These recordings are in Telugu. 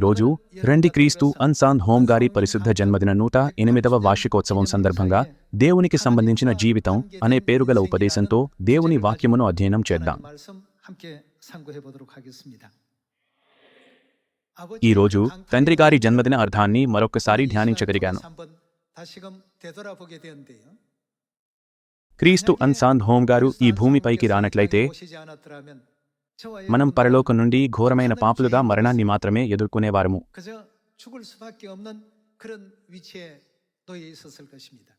ఈరోజు రండి క్రీస్తు అన్సాంద్ హోమ్ పరిశుద్ధ జన్మదిన నూట ఎనిమిదవ వార్షికోత్సవం సందర్భంగా దేవునికి సంబంధించిన జీవితం అనే పేరుగల ఉపదేశంతో దేవుని వాక్యమును అధ్యయనం చేద్దాం. ఈరోజు తండ్రి గారి జన్మదిన అర్థాన్ని మరొకసారి ధ్యానించగలిగాను. క్రీస్తు అన్సాంద్ హోమ్ గారు ఈ భూమిపైకి రానట్లయితే మనం 여러분은 పరలోకం నుండి ఘోరమైన పాపులుగా మరణాన్ని మాత్రమే ఎదుర్కొనేవారము 그저 죽을 수밖에 없는 그런 위치에 놓여 있었을 것입니다.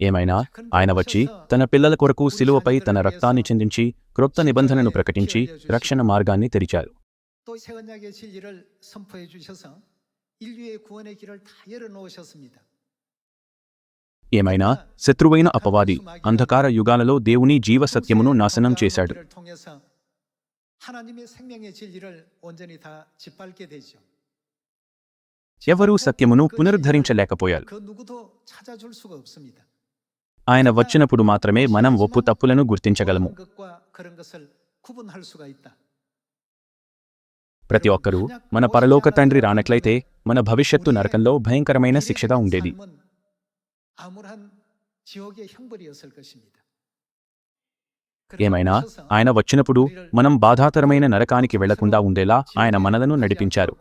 ఏమైనా ఆయన వచ్చి తన పిల్లల కొరకు శిలువపై తన రక్తాన్ని చిందించి క్రొత్త నిబంధనను ప్రకటించి రక్షణ మార్గాన్ని తెరిచారు 또 새 언약의 진리를 선포해 주셔서 인류의 구원의 길을 다 열어 놓으셨습니다. ఏమైనా శత్రువైన అపవాది అంధకార యుగాలలో దేవుని జీవ సత్యమును నాశనం చేశాడు. ఎవరూ సత్యమును పునరుద్ధరించలేకపోయారు. ఆయన వచ్చినప్పుడు మాత్రమే మనం ఒప్పు తప్పులను గుర్తించగలము. ప్రతి ఒక్కరూ మన పరలోక తండ్రి రానట్లయితే మన భవిష్యత్తు నరకంలో భయంకరమైన శిక్షగా ఉండేది. ఏమైనా? ఆయన వచ్చినప్పుడు మనం బాధాతరమైన నరకానికి వెళ్ళకుండా ఉండేలా ఆయన మనలను నడిపించారు.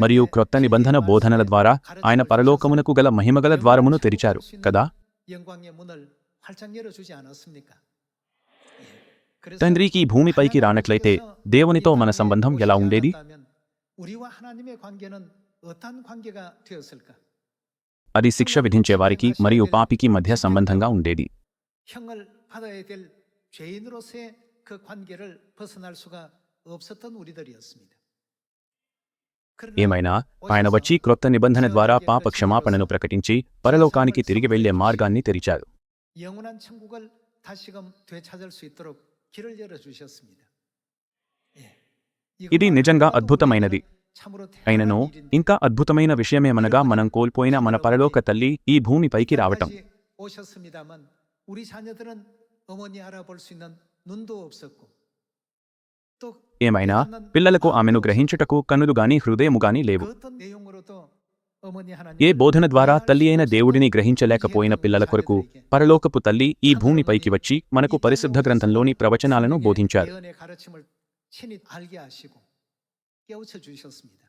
మరియు క్రొత్త నిబంధన బోధనల ద్వారా ఆయన పరలోకమునకు గల మహిమగల ద్వారమును తెరిచారు కదా? తండ్రికి భూమిపైకి రానట్లయితే దేవునితో మన సంబంధం ఎలా ఉండేది? అది శిక్ష విధించే వారికి మరియు పాపికి మధ్య సంబంధంగా ఉండేది. ఏమైనా ఆయన వచ్చి క్రొత్త నిబంధన ద్వారా పాప క్షమాపణను ప్రకటించి పరలోకానికి తిరిగి వెళ్ళే మార్గాన్ని తెరిచారు. ఇది నిజంగా అద్భుతమైనది. అయినను ఇంకా అద్భుతమైన విషయమేమనగా మనం కోల్పోయిన మన పరలోక తల్లి ఈ భూమిపైకి రావటం. ఏమైనా పిల్లలకు ఆమెను గ్రహించుటకు కన్నులు గాని హృదయము గాని లేవు. ఏ బోధన ద్వారా తల్లి అయిన దేవుడిని గ్రహించలేకపోయిన పిల్లల కొరకు పరలోకపు తల్లి ఈ భూమిపైకి వచ్చి మనకు పరిశుద్ధ గ్రంథంలోని ప్రవచనాలను బోధించారు. 깨우쳐 주셨습니다.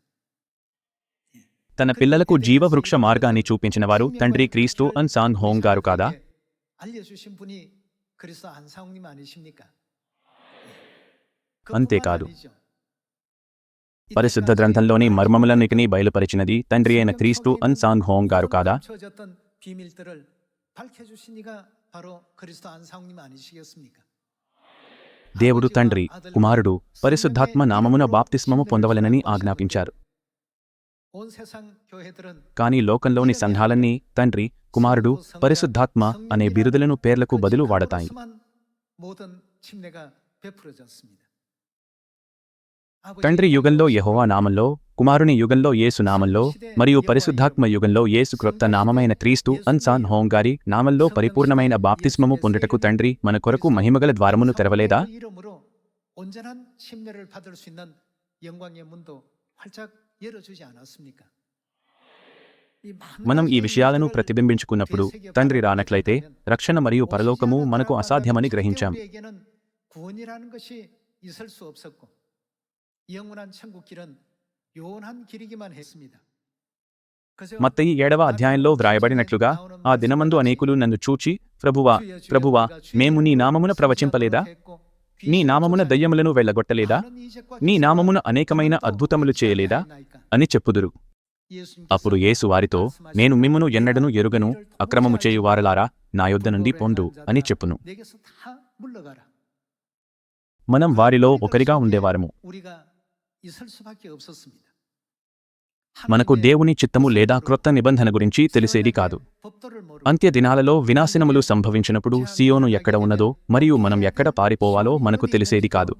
తన పిల్లలకు జీవవృక్ష మార్గాన్ని చూపించిన వారు తండ్రి క్రీస్తు అన్ సాన్ హోంగ్ గారు కాదా 알려주신 분이 그리스도 안상우님 아니십니까? అంతేకాదు. పరిశుద్ధ గ్రంథంలోని మర్మములన్నిటినీ బయలుపరిచినది తండ్రి అయిన క్రీస్తు అన్ సాన్ హోంగ్ గారు కాదా 던 비밀들을 밝혀주신 이가 바로 그리스도 안상우님 아니시겠습니까? దేవుడు తండ్రి కుమారుడు పరిశుద్ధాత్మ నామమున బాప్తిస్మము పొందవలెనని ఆజ్ఞాపించారు. కానీ లోకంలోని సంఘాలన్నీ తండ్రి కుమారుడు పరిశుద్ధాత్మ అనే బిరుదులను పేర్లకు బదులు వాడతాయి. తండ్రి యుగంలో యహోవా నామంలో కుమారుని యుగంలో యేసు నామంలో మరియు పరిశుద్ధాత్మ యుగంలో యేసు క్రొత్త నామమైన క్రీస్తు అన్సాన్ హోంగారి నామంలో పరిపూర్ణమైన బాప్తిస్మము పొందటకు తండ్రి మన కొరకు మహిమగల ద్వారమును తెరవలేదా? మనం ఈ విషయాలను ప్రతిబింబించుకున్నప్పుడు తండ్రి రానట్లయితే రక్షణ మరియు పరలోకము మనకు అసాధ్యమని గ్రహించాం. 영원한 천국 길은 요원한 길이기만 했습니다. 그저 మత్తయి ఏడవ అధ్యాయంలో వ్రాయబడినట్లుగా ఆ దినమందు అనేకులు నన్ను చూచి ప్రభువా ప్రభువా మేము నీ నామమున ప్రవచింపలేదా నీ నామమున దయ్యములను వెళ్ళగొట్టలేదా నీ నామమున అనేకమైన అద్భుతములు చేయలేదా అని చెప్పుదురు అప్పుడు యేసు వారితో నేను మిమ్మును ఎన్నడను ఎరుగను అక్రమము చేయువారలారా నా యొద్ద నుండి పొందు అని చెప్పును 내게서 다 물러가라. మనం వారిలో ఒకరిగా ఉండేవారము మనకు దేవుని చిత్తము లేదా క్రొత్త నిబంధన గురించి తెలిసేది కాదు. అంత్య దినాలలో వినాశనములు సంభవించినప్పుడు సియోను ఎక్కడ ఉన్నదో మరియు మనం ఎక్కడ పారిపోవాలో మనకు తెలిసేది కాదు.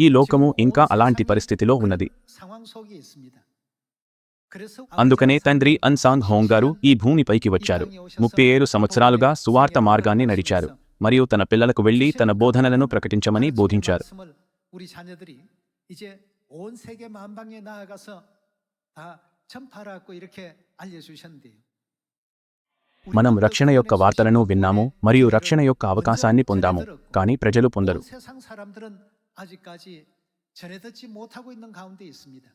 ఈ లోకము ఇంకా అలాంటి పరిస్థితిలో ఉన్నది. అందుకనే తండ్రి అన్సాంగ్ హోంగ్ గారు ఈ భూమిపైకి వచ్చారు. ముప్పై ఏడు సంవత్సరాలుగా సువార్త మార్గాన్ని నడిచారు. మరియు తన పిల్లలకు వెళ్ళి తన బోధనలను ప్రకటించమని బోధించారు. 우리 자녀들이 이제 온 세계 만방에 나아가서 다 전파하라고 이렇게 알려주셨는데요. మనం రక్షణ యొక్క వార్తలను విన్నాము మరియు రక్షణ యొక్క అవకాశాన్ని పొందాము కానీ ప్రజలు పొందరు 온 세상 사람들은 아직까지 전해 듣지 못하고 있는 가운데 있습니다.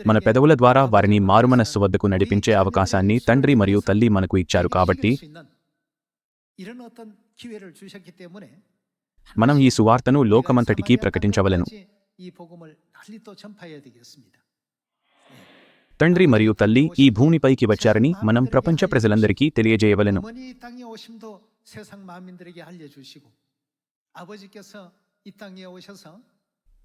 మన 그들에게 పెదవుల ద్వారా వారిని మారుమనస్సు వద్దకు నడిపించే అవకాశాన్ని తండ్రి మరియు తల్లి మనకు ఇచ్చారు కాబట్టి మనం ఈ సువార్తను లోకమంతటికీ ప్రకటించవలెను 이 복음을 널리 또 전파해야 되겠습니다. తండ్రి మరియు తల్లి ఈ భూమిపైకి వచ్చారని మనం ప్రపంచ ప్రజలందరికీ తెలియజేయవలెను 어머니 이 땅에 오심도 세상 만민들에게 알려주시고 아버지께서 이 땅에 오셔서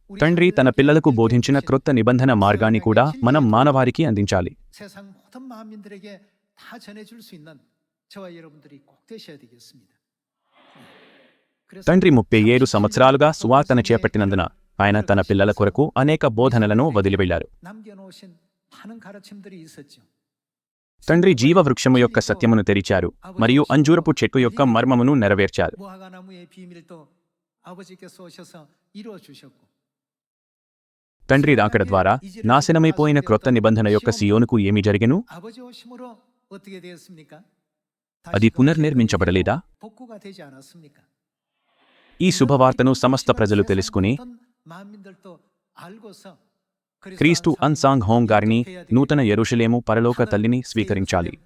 우리 తండ్రి తన 자녀들에게 పిల్లలకు బోధించిన 알려주신 క్రొత్త నిబంధన మార్గాన్ని కూడా మనం మానవారికి అందించాలి 세상 모든 만민들에게 다 전해줄 수 있는 저와 여러분들이 꼭 되셔야 되겠습니다. తండ్రి ముప్పై ఏడు సంవత్సరాలుగా సువార్తన చేపట్టినందున ఆయన తన పిల్లల కొరకు అనేక బోధనలను వదిలివెళ్ళారు తండ్రి జీవవృక్షము యొక్క సత్యమును తెరిచారు మరియు అంజూరపు చెట్టు యొక్క మర్మమును నెరవేర్చారు. తండ్రి రాకడ ద్వారా నాశనమైపోయిన క్రొత్త నిబంధన యొక్క సియోనుకు ఏమి జరిగెను? అది పునర్నిర్మించబడలేదా? ఈ శుభవార్తను సమస్త ప్రజలు తెలుసుకుని క్రీస్తు అన్సాంగ్ హోం గారిని నూతన ఎరుషలేము పరలోక తల్లిని స్వీకరించాలి.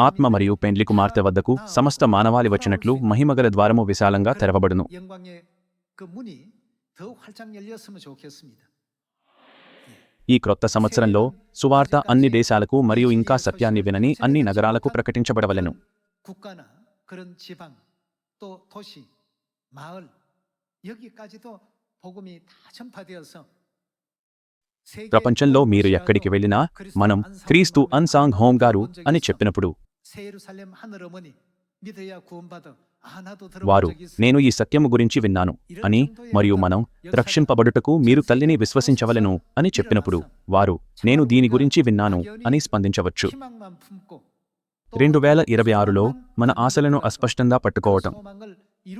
ఆత్మ మరియు పెండ్లి కుమార్తె వద్దకు సమస్త మానవాళి వచ్చినట్లు మహిమగల ద్వారము విశాలంగా తెరవబడును. ఈ క్రొత్త సంవత్సరంలో సువార్త అన్ని దేశాలకు మరియు ఇంకా సత్యాన్ని వినని అన్ని నగరాలకు ప్రకటించబడవలను. ప్రపంచంలో మీరు ఎక్కడికి వెళ్ళినా మనం క్రీస్తు అన్సాంగ్ హోమ్ గారు అని చెప్పినప్పుడు వారు నేను ఈ సత్యము గురించి విన్నాను అని మరియు మనం రక్షింపబడుటకు మీరు తల్లిని విశ్వసించవలను అని చెప్పినప్పుడు వారు నేను దీని గురించి విన్నాను అని స్పందించవచ్చు. రెండు వేల ఇరవై ఆరులో మన ఆశలను అస్పష్టంగా పట్టుకోవటం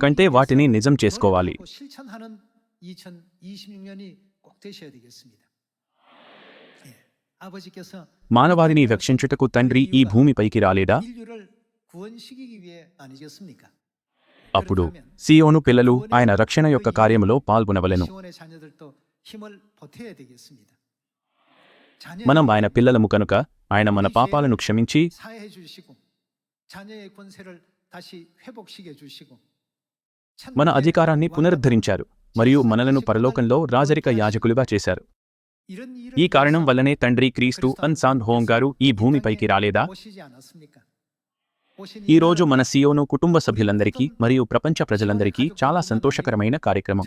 కంటే వాటిని నిజం చేసుకోవాలి. మానవారిని రక్షించుటకు తండ్రి ఈ భూమిపైకి రాలేదా? అప్పుడు సియోను పిల్లలు ఆయన రక్షణ యొక్క కార్యములో పాల్గొనవలెను. మనం ఆయన పిల్లలము కనుక ఆయన మన పాపాలను క్షమించి మన అధికారాన్ని పునరుద్ధరించారు మరియు మనలను పరలోకంలో రాజరిక యాజకులుగా చేశారు. ఈ కారణం వల్లనే తండ్రి క్రీస్తు అన్సాన్ హోంగారు ఈ భూమిపైకి రాలేదా? ఈరోజు మన సీఓను కుటుంబ సభ్యులందరికీ మరియు ప్రపంచ ప్రజలందరికీ చాలా సంతోషకరమైన కార్యక్రమం.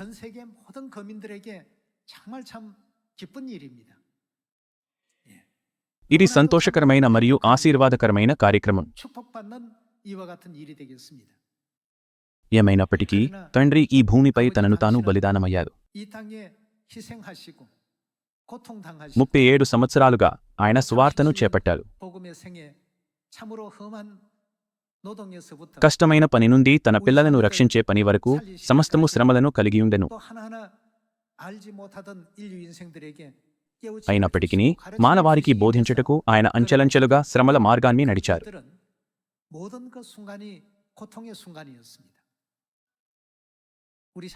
ఇది సంతోషకరమైన మరియు ఆశీర్వాదకరమైన కార్యక్రమం. ఏమైనప్పటికీ తండ్రి ఈ భూమిపై తనను తాను బలిదానమయ్యాడు. ముప్పై ఏడు సంవత్సరాలుగా ఆయన స్వార్థను చేపట్టారు కష్టమైన పని నుండి తన పిల్లలను రక్షించే పని వరకు సమస్తము శ్రమలను కలిగియుండెను అయినప్పటికీ మానవారికి బోధించుటకు ఆయన అంచెలంచెలుగా శ్రమల మార్గాన్ని నడిచారు.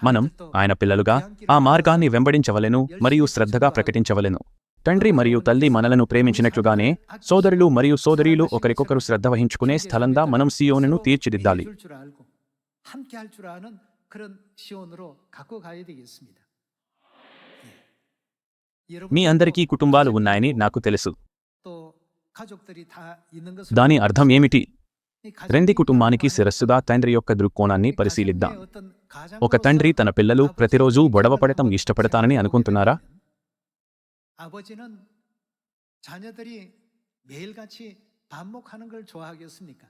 మనం ఆయన పిల్లలుగా ఆ మార్గాన్ని వెంబడించవలెను మరియు శ్రద్ధగా ప్రకటించవలెను. తండ్రి మరియు తల్లి మనలను ప్రేమించినట్లుగానే సోదరులు మరియు సోదరీలు ఒకరికొకరు శ్రద్ధ వహించుకునే స్థలంగా మనం సియోనును తీర్చిదిద్దాలి. మీ అందరికీ కుటుంబాలు ఉన్నాయని నాకు తెలుసు. దాని అర్థం ఏమిటి? రెండి కుటుంబానికి శిరస్సుగా తండ్రి యొక్క దృక్కోణాన్ని పరిశీలిద్దాం. ఒక తండ్రి తన పిల్లలు ప్రతిరోజూ గొడవ పడటం ఇష్టపడతానని అనుకుంటున్నారా? 아버지는 자녀들이 매일같이 반목하는 걸 좋아하겠습니까?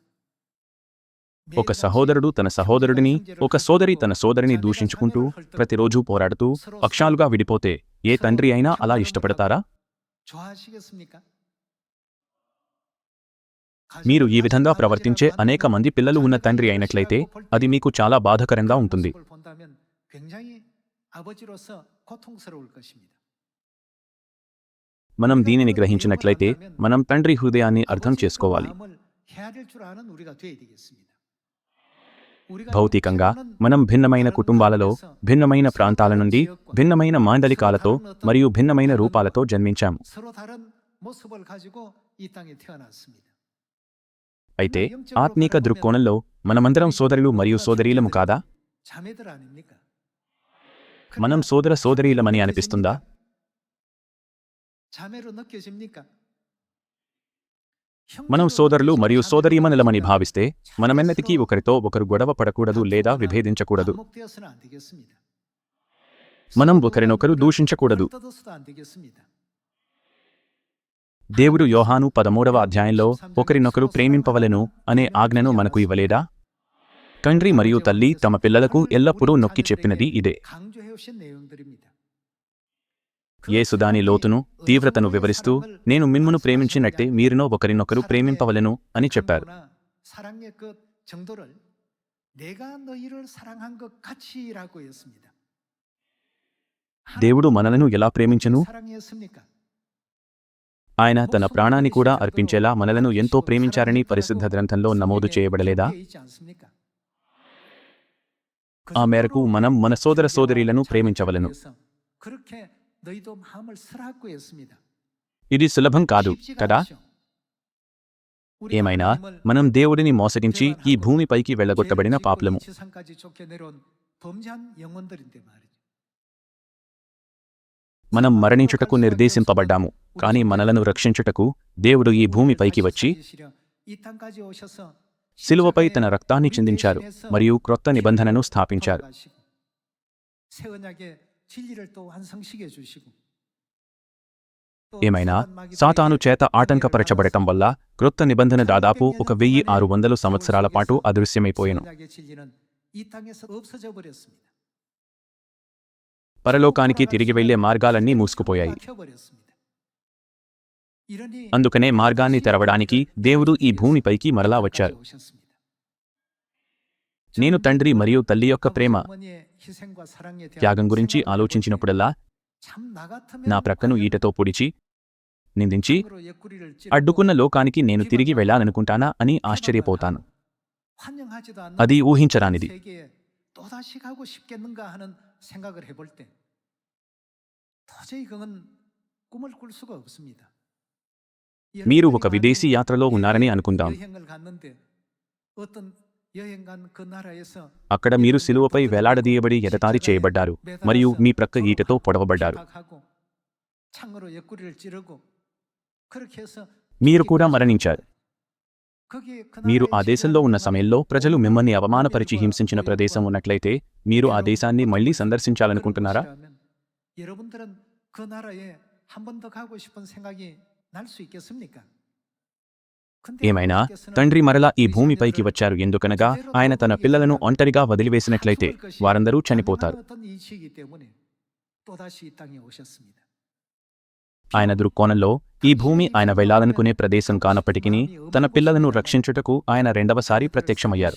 ఒక సహోదరుడు తన సహోదరుడిని ఒక సోదరి తన సోదరిని దూషించుకుంటూ ప్రతిరోజు పోరాడుతూ పక్షాలుగా విడిపోతే ఏ తండ్రి అయినా అలా ఇష్టపడతారా 좋아하시겠습니까? మీరు ఈ విధంగా ప్రవర్తించే అనేక మంది పిల్లలు ఉన్న తండ్రి అయినట్లయితే అది మీకు చాలా బాధకరంగా ఉంటుంది మనం దీనిని గ్రహించినట్లయితే మనం తండ్రి హృదయాన్ని అర్థం చేసుకోవాలి. భౌతికంగా మనం భిన్నమైన కుటుంబాలలో భిన్నమైన ప్రాంతాల నుండి భిన్నమైన మాండలికాలతో మరియు భిన్నమైన రూపాలతో జన్మించాము. అయితే ఆత్మీక దృక్కోణంలో మనమందరం సోదరులు మరియు సోదరీలము కాదా? మనం సోదర సోదరీలమని అనిపిస్తుందా? మనం సోదరులు మరియు సోదరీమణులమని భావిస్తే మనమెన్నటికీ ఒకరితో ఒకరు గొడవ పడకూడదు లేదా విభేదించకూడదు మనం ఒకరినొకరు దూషించకూడదు దేవుడు యోహాను పదమూడవ అధ్యాయంలో ఒకరినొకరు ప్రేమింపవలను అనే ఆజ్ఞను మనకు ఇవ్వలేదా తండ్రి మరియు తల్లి తమ పిల్లలకు ఎల్లప్పుడూ నొక్కి చెప్పినది ఇదే యేసు దాని లోతును తీవ్రతను వివరిస్తూ నేను మిమ్మును ప్రేమించినట్టే మీరునో ఒకరినొకరు ప్రేమింపవలను అని చెప్పారు. దేవుడు మనలను ఎలా ప్రేమించను? ఆయన తన ప్రాణాన్ని కూడా అర్పించేలా మనలను ఎంతో ప్రేమించారని పరిశుద్ధ గ్రంథంలో నమోదు చేయబడలేదా? ఆ మేరకు మనం మన సోదర సోదరీలను ప్రేమించవలను. ఇది సులభం కాదు కదా? ఏమైనా మనం దేవుడిని మోసగించి ఈ భూమిపైకి వెళ్ళగొట్టబడిన పాపలము. మనం మరణించుటకు నిర్దేశింపబడ్డాము కానీ మనలను రక్షించుటకు దేవుడు ఈ భూమిపైకి వచ్చి సిలువపై తన రక్తాన్ని చిందించారు మరియు క్రొత్త నిబంధనను స్థాపించారు. ఏమైనా సాతాను చేత ఆటంకపరచబడటం వల్ల క్రొత్త నిబంధన దాదాపు ఒక వెయ్యి ఆరు వందల సంవత్సరాల పాటు అదృశ్యమైపోయాను పరలోకానికి తిరిగి వెళ్ళే మార్గాలన్నీ మూసుకుపోయాయి అందుకనే మార్గాన్ని తెరవడానికి దేవుడు ఈ భూమిపైకి మరలా వచ్చారు నేను తండ్రి మరియు తల్లి యొక్క ప్రేమ త్యాగం గురించి ఆలోచించినప్పుడల్లా నా ప్రక్కను ఈటతో పొడిచి నిందించి అడ్డుకున్న లోకానికి నేను తిరిగి వెళ్ళాలనుకుంటానా అని ఆశ్చర్యపోతాను. అది ఊహించరానిది. మీరు ఒక విదేశీ యాత్రలో ఉన్నారని అనుకుందాం. అక్కడ మీరు సిలువపై వేలాడదీయబడి ఎదతారి చేయబడ్డారు మరియు మీ ప్రక్క ఈటతో పొడవబడ్డారు మీరు కూడా మరణించారు మీరు ఆ దేశంలో ఉన్న సమయంలో ప్రజలు మిమ్మల్ని అవమానపరిచి హింసించిన ప్రదేశం ఉన్నట్లయితే మీరు ఆ దేశాన్ని మళ్ళీ సందర్శించాలనుకుంటున్నారా ఏమైనా? తండ్రి మరలా ఈ భూమిపైకి వచ్చారు. ఎందుకనగా ఆయన తన పిల్లలను ఒంటరిగా వదిలివేసినట్లయితే వారందరూ చనిపోతారు. ఆయన దృక్కోణంలో ఈ భూమి ఆయన వెళ్ళాలనుకునే ప్రదేశం కానప్పటికీ తన పిల్లలను రక్షించుటకు ఆయన రెండవసారి ప్రత్యక్షమయ్యారు.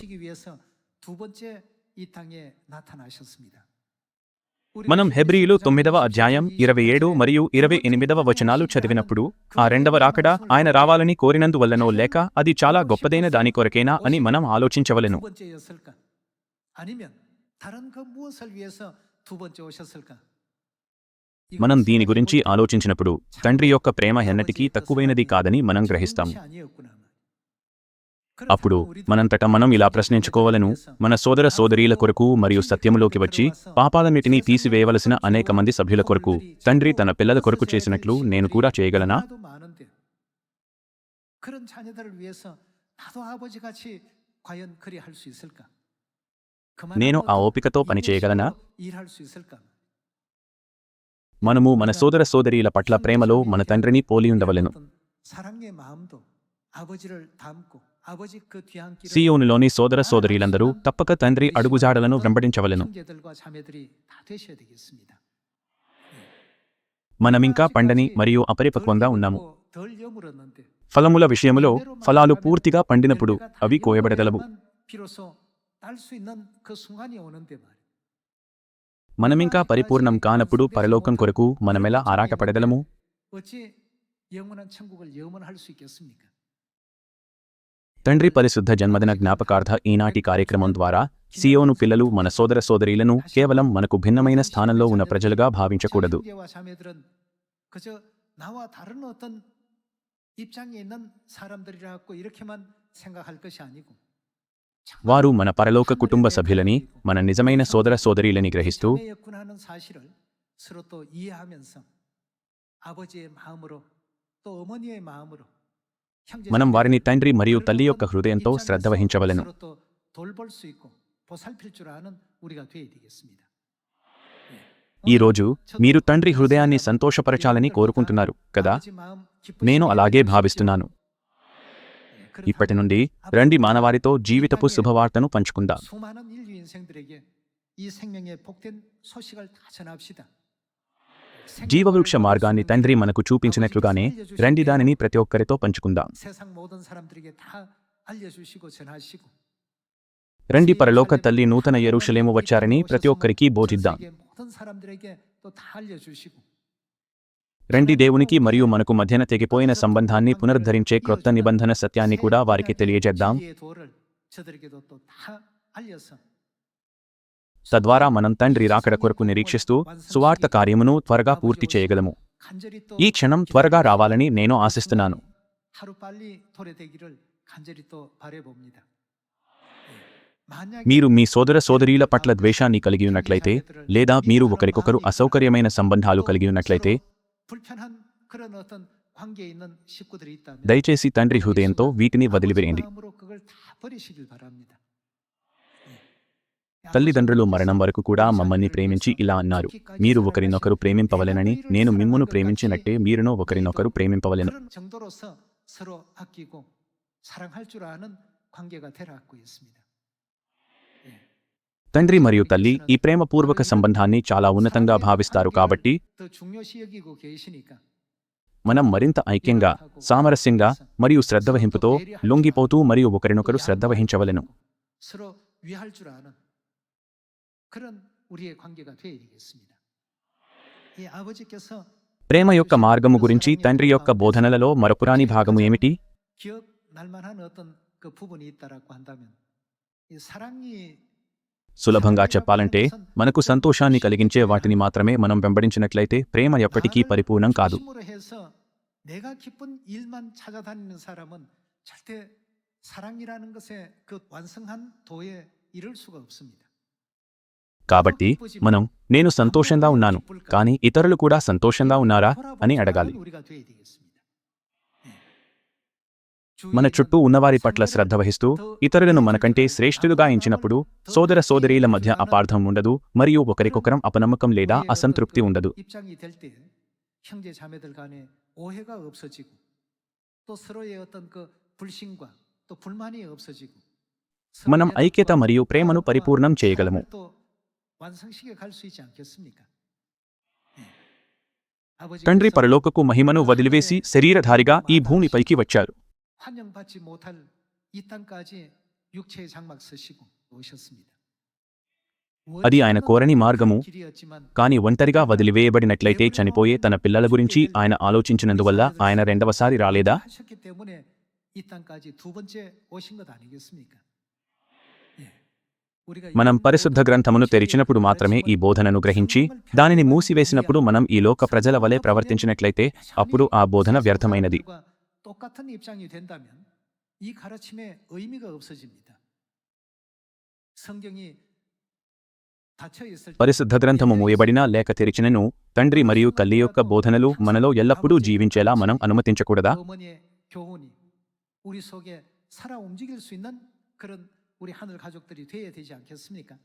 మనం హెబ్రియులు తొమ్మిదవ అధ్యాయం ఇరవై ఏడు మరియు ఇరవై ఎనిమిదవ వచనాలు చదివినప్పుడు ఆ రెండవ రాకడా ఆయన రావాలని కోరినందువల్లనో లేక అది చాలా గొప్పదైన దాని కొరకేనా అని మనం ఆలోచించవలను. మనం దీని గురించి ఆలోచించినప్పుడు తండ్రి యొక్క ప్రేమ ఎన్నటికీ తక్కువైనది కాదని మనం గ్రహిస్తాం. అప్పుడు మనంతట మనం ఇలా ప్రశ్నించుకోవలను. మన సోదర సోదరీల కొరకు మరియు సత్యములోకి వచ్చి పాపాలన్నిటినీ తీసివేయవలసిన అనేక మంది సభ్యుల కొరకు తండ్రి తన పిల్లల కొరకు చేసినట్లు నేను కూడా చేయగలనా? నేను ఆ ఓపికతో పని చేయగలనా? మనము మన సోదర సోదరీల పట్ల ప్రేమలో మన తండ్రిని పోలి ఉండవలను. సీయోనులోని సోదర సోదరీలందరూ తప్పక తండ్రి అడుగుజాడలను వెంబడించవలను. మనమింకా పండని మరియు అపరిపక్వంగా ఉన్నాము ఫలముల విషయములో ఫలాలు పూర్తిగా పండినప్పుడు అవి కోయబడగలవు మనమింకా పరిపూర్ణం కానప్పుడు పరలోకం కొరకు మనమెలా ఆరాటపడగలము తండ్రి పరిశుద్ధ జన్మదిన జ్ఞాపకార్థ ఈనాటి కార్యక్రమం ద్వారా సియోను పిల్లలు మన సోదర సోదరీలను కేవలం మనకు భిన్నమైన స్థానంలో ఉన్న ప్రజలుగా భావించకూడదు 형제와 자매들은 그저 나와 다른 어떤 입장에 있는 사람들이라고 이렇게만 생각할 것이 아니고 వారు మన పరలోక కుటుంబ సభ్యులని మన నిజమైన సోదర సోదరీలని గ్రహిస్తూ 자매였구나 하는 사실을 서로 또 이해하면서 아버지의 마음으로 또 어머니의 마음으로 형제 మనం వారిని తండ్రి మరియు తల్లి యొక్క హృదయంతో శ్రద్ధ వహించవలను. ఈరోజు మీరు తండ్రి హృదయాన్ని సంతోషపరచాలని కోరుకుంటున్నారు కదా? నేను అలాగే భావిస్తున్నాను. ఇప్పటి నుండి రండి మానవారితో జీవితపు శుభవార్తను పంచుకుందాం. జీవవృక్ష మార్గాన్ని తండ్రి మనకు చూపించినట్లుగానే రండి దానిని ప్రతి ఒక్కరితో పంచుకుందాం. రండి పరలోక తల్లి నూతన ఎరుషలేము వచ్చారని ప్రతి ఒక్కరికి బోధిద్దాం. రండి దేవునికి మరియు మనకు మధ్యన తెగిపోయిన సంబంధాన్ని పునరుద్ధరించే క్రొత్త నిబంధన సత్యాన్ని కూడా వారికి తెలియజేద్దాం. తద్వారా మనం తండ్రి రాకడ కొరకు నిరీక్షిస్తూ సువార్త కార్యమును త్వరగా పూర్తి చేయగలము. ఈ క్షణం త్వరగా రావాలని నేను ఆశిస్తున్నాను. మీరు మీ సోదర సోదరీల పట్ల ద్వేషాన్ని కలిగి ఉన్నట్లయితే లేదా మీరు ఒకరికొకరు అసౌకర్యమైన సంబంధాలు కలిగి ఉన్నట్లయితే దయచేసి తండ్రి హృదయంతో వీటిని వదిలివేయండి. తల్లిదండ్రులు మరణం వరకు కూడా మమ్మల్ని ప్రేమించి ఇలా అన్నారు. మీరు ఒకరినొకరు ప్రేమింపవలెనని నేను మిమ్మును ప్రేమించినట్టే మీరును ఒకరినొకరు ప్రేమింపవలెను. తండ్రి మరియు తల్లి ఈ ప్రేమపూర్వక సంబంధాన్ని చాలా ఉన్నతంగా భావిస్తారు కాబట్టి మనం మరింత ఐక్యంగా సామరస్యంగా మరియు శ్రద్ధ వహింపుతో లొంగిపోతూ మరియు ఒకరినొకరు శ్రద్ధ వహించవలను. 그런 우리의 관계가 되어야 되겠습니다. 이 아버지께서 ప్రేమ యొక్క మార్గము గురించి తండ్రి యొక్క బోధనలలో మరపురాని భాగము ఏమిటి 기억 날만한 어떤 그 부분이 있다라고 한다면 이 사랑이 సులభంగా చెప్పాలంటే మనకు సంతోషాన్ని కలిగించే వాటిని మాత్రమే మనం వెంబడించినట్లయితే ప్రేమ ఎప్పటికీ పరిపూర్ణం కాదు 힘으로 해서 내가 기쁜 일만 찾아다니는 사람은 절대 사랑이라는 것에 그 완성한 도에 이를 수가 없습니다. కాబట్టి మనం నేను సంతోషంగా ఉన్నాను కానీ ఇతరులు కూడా సంతోషంగా ఉన్నారా? అని అడగాలి. మన చుట్టూ ఉన్నవారి పట్ల శ్రద్ధ వహిస్తూ ఇతరులను మనకంటే శ్రేష్ఠులుగా ఎంచినప్పుడు సోదర సోదరీల మధ్య అపార్థం ఉండదు మరియు ఒకరికొకరం అపనమ్మకం లేదా అసంతృప్తి ఉండదు. మనం ఐక్యత మరియు ప్రేమను పరిపూర్ణం చేయగలము. 완성시켜 갈 수 있지 않겠습니까? 예. 아버지께서 తండ్రి పరలోకకు మహిమను వదిలివేసి శరీరధారిగా ఈ భూమిపైకి వచ్చారు 환영받지 못할 이 땅까지 육체의 장막 서시고 오셨습니다. అది ఆయన కోరని మార్గము 길이었지만 కానీ ఒంటరిగా వదిలివేయబడినట్లయితే చనిపోయే తన పిల్లల గురించి ఆయన ఆలోచించినందువల్ల ఆయన రెండవసారి రాలేదా 하셨기 때문에 이 땅까지 두 번째 오신 것 아니겠습니까? మనం పరిశుద్ధ గ్రంథమును తెరిచినప్పుడు మాత్రమే ఈ బోధనను గ్రహించి దానిని మూసివేసినప్పుడు మనం ఈ లోక ప్రజల వలె ప్రవర్తించినట్లయితే అప్పుడు ఆ బోధన వ్యర్థమైనది. పరిశుద్ధ గ్రంథము మూయబడినా లేక తెరిచినను తండ్రి మరియు తల్లి యొక్క బోధనలు మనలో ఎల్లప్పుడూ జీవించేలా మనం అనుమతించకూడదా? 우리 속에 살아 움직일 수 있는 그런 우리 하늘 가족들이 되어야 되지 않겠습니까?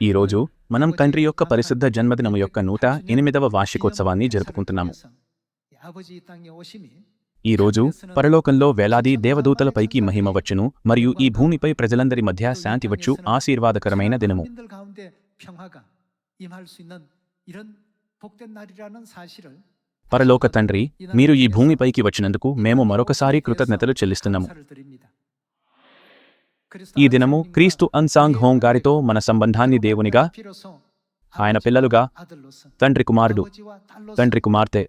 ఈ రోజు మనం తండ్రి యొక్క పరిశుద్ధ జన్మదినము యొక్క నూట ఎనిమిదవ వార్షికోత్సవాన్ని జరుపుకుంటున్నాము 아버지 이 땅에 오심이 ఈ రోజు పరలోకంలో వేలాది దేవదూతలపైకి మహిమ వచ్చును మరియు ఈ భూమిపై ప్రజలందరి మధ్య శాంతి వచ్చు ఆశీర్వాదకరమైన దినము 국민들 가운데 평화가 임할 수 있는 이런 복된 날이라는 사실을 పరలోక తండ్రి మీరు ఈ భూమిపైకి వచ్చినందుకు మేము మరొకసారి కృతజ్ఞతలు చెల్లిస్తున్నాము ఈ దినము క్రీస్తు అన్సాంగ్ హోం గారితో మన సంబంధాన్ని దేవునిగా ఆయన పిల్లలుగా తండ్రి కుమారుడు తండ్రి కుమార్తె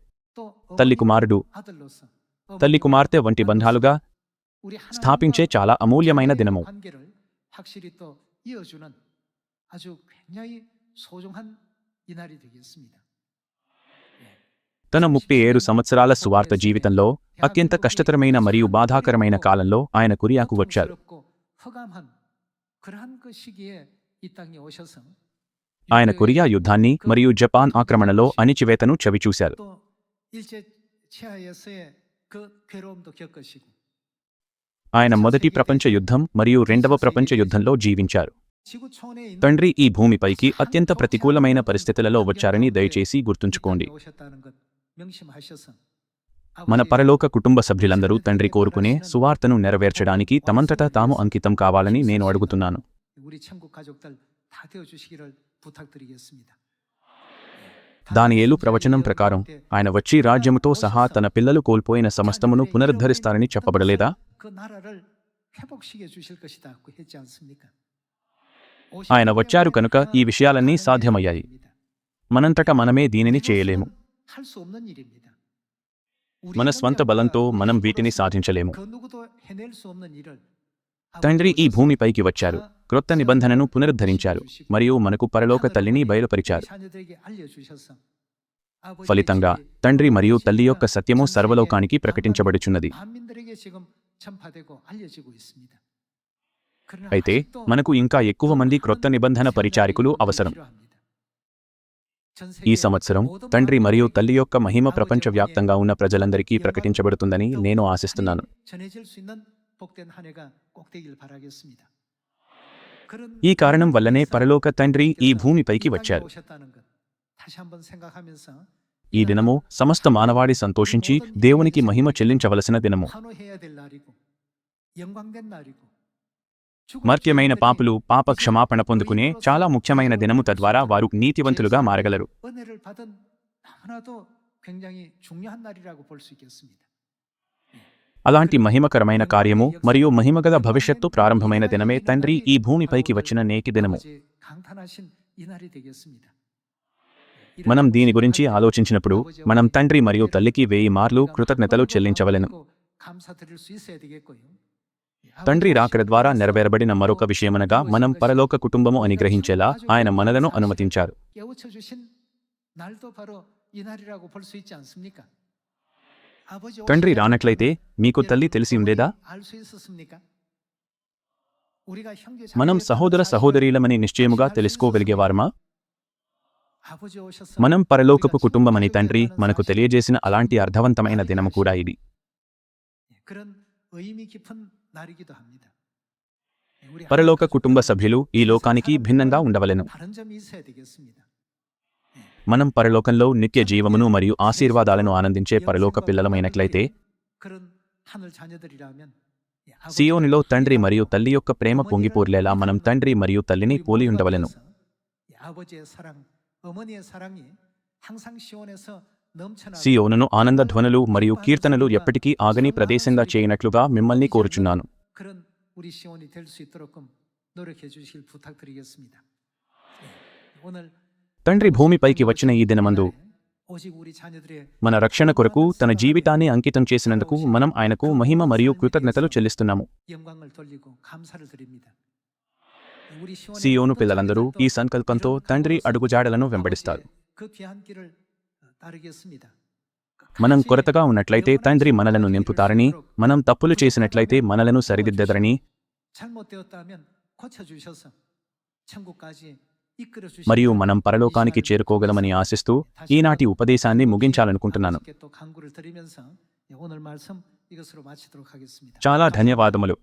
తల్లి కుమారుడు తల్లి కుమార్తె వంటి బంధాలుగా స్థాపించే చాలా అమూల్యమైన దినము. తన ముప్పై ఏడు సంవత్సరాల సువార్త జీవితంలో అత్యంత కష్టతరమైన మరియు బాధాకరమైన కాలంలో ఆయన కురియాకు వచ్చారు. 허감한 그러한 그 시기에 이 땅에 오셔서 ఆయన కొరియా యుద్ధాన్ని మరియు జపాన్ ఆక్రమణలో అణిచివేతను చవిచూశారు 또 일제 치하에서의 그 괴로움도 겪으시고 ఆయన మొదటి ప్రపంచ యుద్ధం మరియు రెండవ ప్రపంచ యుద్ధంలో జీవించారు 지구 초원에 있는 తండ్రి ఈ భూమిపైకి అత్యంత ప్రతికూలమైన పరిస్థితులలో వచ్చారని దయచేసి గుర్తుంచుకోండి మన పరలోక కుటుంబ సభ్యులందరూ తండ్రి కోరుకునే సువార్తను నెరవేర్చడానికి తమంతటా తాము అంకితం కావాలని నేను అడుగుతున్నాను దాని ఏలు ప్రవచనం ప్రకారం ఆయన వచ్చి రాజ్యముతో సహా తన పిల్లలు కోల్పోయిన సమస్తమును పునరుద్ధరిస్తారని చెప్పబడలేదా ఆయన వచ్చారు కనుక ఈ విషయాలన్నీ సాధ్యమయ్యాయి మనంతట మనమే దీనిని చేయలేము మన స్వంత బలంతో మనం వీటిని సాధించలేము. తండ్రి ఈ భూమిపైకి వచ్చారు. క్రొత్త నిబంధనను పునరుద్ధరించారు. మరియు మనకు పరలోక తల్లిని బయలుపరిచారు. ఫలితంగా తండ్రి మరియు తల్లి యొక్క సత్యము సర్వలోకానికి ప్రకటించబడుచున్నది. అయితే మనకు ఇంకా ఎక్కువ మంది క్రొత్త నిబంధన పరిచారికులు అవసరం. ఈ సంవత్సరం తండ్రి మరియు తల్లి యొక్క మహిమ ప్రపంచవ్యాప్తంగా ఉన్న ప్రజలందరికీ ప్రకటించబడుతుందని నేను ఆశిస్తున్నాను. ఈ కారణం వల్లనే పరలోక తండ్రి ఈ భూమిపైకి వచ్చారు. ఈ దినము సమస్త మానవాడి సంతోషించి దేవునికి మహిమ చెల్లించవలసిన దినము. మర్త్యమైన పాపులు పాప క్షమాపణ పొందుకునే చాలా ముఖ్యమైన దినము తద్వారా వారు నీతివంతులుగా మారగలరు. అలాంటి మహిమకరమైన కార్యము మరియు మహిమగల భవిష్యత్తు ప్రారంభమైన దినమే తండ్రి ఈ భూమిపైకి వచ్చిన నేటి దినము. మనం దీని గురించి ఆలోచించినప్పుడు మనం తండ్రి మరియు తల్లికి వేయి మార్లు కృతజ్ఞతలు చెల్లించవలెను. తండ్రి రాకడ ద్వారా నెరవేరబడిన మరొక విషయమనగా మనం పరలోక కుటుంబము అని గ్రహించేలా ఆయన మనలను అనుమతించారు. తండ్రి రానట్లయితే మీకు తల్లి తెలిసి ఉండేదా? మనం సహోదర సహోదరీలమని నిశ్చయముగా తెలుసుకోగలిగేవారమా? మనం పరలోకపు కుటుంబమని తండ్రి మనకు తెలియజేసిన అలాంటి అర్థవంతమైన దినము కూడా ఇది. పరలోక కుటుంబ సభ్యులు ఈ లోకానికి భిన్నంగా ఉండవలెను మనం పరలోకంలో నిత్య జీవమును మరియు ఆశీర్వాదాలను ఆనందించే పరలోక పిల్లలమైనట్లయితే సియోనిలో తండ్రి మరియు తల్లి యొక్క ప్రేమ పొంగిపూర్లేలా మనం తండ్రి మరియు తల్లిని పోలి ఉండవలెను సియోనను ఆనంద ధ్వనులు మరియు కీర్తనలు ఎప్పటికీ ఆగని ప్రదేశంగా చేయనట్లుగా మిమ్మల్ని కోరుచున్నాను. తండ్రి భూమిపైకి వచ్చిన ఈ దినమందు మన రక్షణ కొరకు తన జీవితాన్ని అంకితం చేసినందుకు మనం ఆయనకు మహిమ మరియు కృతజ్ఞతలు చెల్లిస్తున్నాము. సియోను పిల్లలందరూ ఈ సంకల్పంతో తండ్రి అడుగుజాడలను వెంబడిస్తారు. మనం కొరతగా ఉన్నట్లయితే తండ్రి మనలను నింపుతారని మనం తప్పులు చేసినట్లయితే మనలను సరిదిద్దరని మరియు మనం పరలోకానికి చేరుకోగలమని ఆశిస్తూ ఈనాటి ఉపదేశాన్ని ముగించాలనుకుంటున్నాను చాలా ధన్యవాదములు